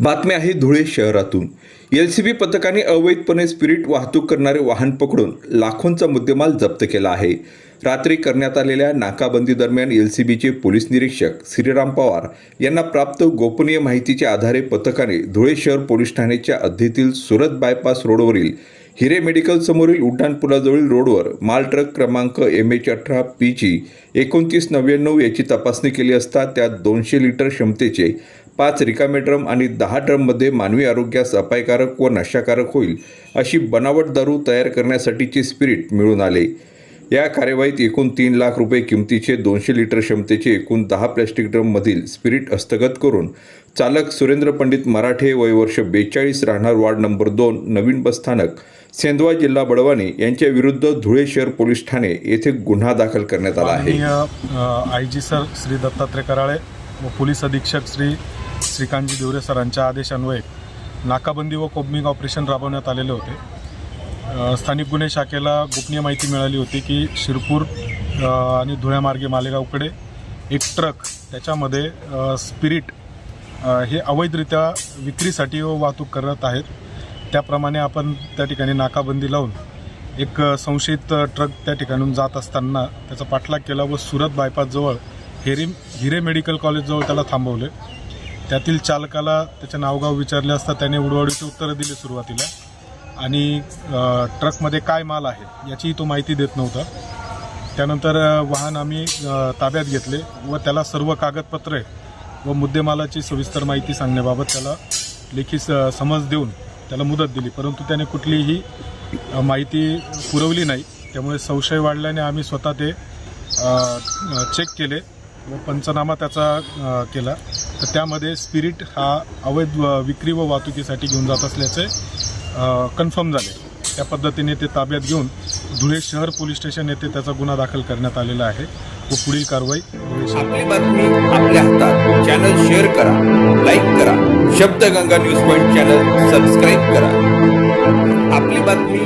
बातमी आहे धुळे शहरातून. एल सी बी पथकाने अवैधपणे स्पिरिट वाहतूक करणारे वाहन पकडून लाखोंचा मुद्देमाल जप्त केला आहे. रात्री करण्यात आलेल्या नाकाबंदी दरम्यान एल सी बीचे पोलीस निरीक्षक श्रीराम पवार यांना प्राप्त गोपनीय माहितीच्या आधारे पथकाने धुळे शहर पोलीस ठाण्याच्या हद्दीतील सुरत बायपास रोडवरील हिरे मेडिकल समोरील उड्डाणपुलाजवळील रोडवर माल ट्रक क्रमांक एम एच अठरा पी जी एकोणतीस नव्याण्णव याची तपासणी केली असता त्यात दोनशे लिटर क्षमतेचे पाच रिकामे ड्रम आणि दहा ड्रममध्ये मानवी आरोग्यास अपायकारक व नशाकारक होईल अशी बनावट दारू तयार करण्यासाठीचे स्पिरिट मिळून आले. या कार्यवाहीत एकूण तीन लाख रुपये किमतीचे दोनशे लिटर क्षमतेचे एकूण दहा प्लॅस्टिक ड्रममधील स्पिरिट हस्तगत करून चालक सुरेंद्र पंडित मराठे वयवर्ष बेचाळीस राहणार वार्ड नंबर दोन नवीन बस स्थानक सेंदवा जिल्हा बडवानी यांच्या विरुद्ध धुळे शहर पोलीस ठाणे येथे गुन्हा दाखल करण्यात आला आहे. I G sir Shri Dattatray Karale व पोलीस अधीक्षक श्री श्रीकांतजी देवरे सरांच्या आदेशान्वये नाकाबंदी व कोबमिंग ऑपरेशन राबवण्यात आलेले होते. स्थानिक गुन्हे शाखेला गोपनीय माहिती मिळाली होती की शिरपूर आणि धुळ्यामार्गे मालेगावकडे एक ट्रक त्याच्यामध्ये स्पिरिट हे अवैधरित्या विक्रीसाठी व वाहतूक करत आहेत. त्याप्रमाणे आपण त्या ठिकाणी नाकाबंदी लावून एक संशयित ट्रक त्या ठिकाणून जात असताना त्याचा पाठलाग केला व सुरत बायपासजवळ हेरी हिरे मेडिकल कॉलेजजवळ त्याला थांबवले. त्यातील चालकाला त्याचे नावगाव विचारले असता त्याने उडवाडीची उत्तरं दिली सुरुवातीला. आणि ट्रकमध्ये काय माल आहे याचीही तो माहिती देत नव्हता. त्यानंतर वाहन आम्ही ताब्यात घेतले व त्याला सर्व कागदपत्रे व मुद्देमालाची सविस्तर माहिती सांगण्याबाबत त्याला लेखी स- समज देऊन त्याला मुदत दिली. परंतु त्याने कुठलीही माहिती पुरवली नाही. त्यामुळे संशय वाढल्याने आम्ही स्वतः ते चेक केले व पंचनामा त्याचा केला. तर त्यामध्ये स्पिरिट हा अवैध व- विक्री व वाहतुकीसाठी घेऊन जात असल्याचे कन्फर्म झाले. त्या पद्धतीने ते ताब्यात घेऊन धुळे शहर पोलीस स्टेशन येथे त्याचा गुन्हा दाखल करण्यात आलेला आहे व पुढील कारवाई आपली बातमी आपल्या हातात. चॅनल शेअर करा लाईक करा. Shabdganga news point channel subscribe करा. आपली बातमी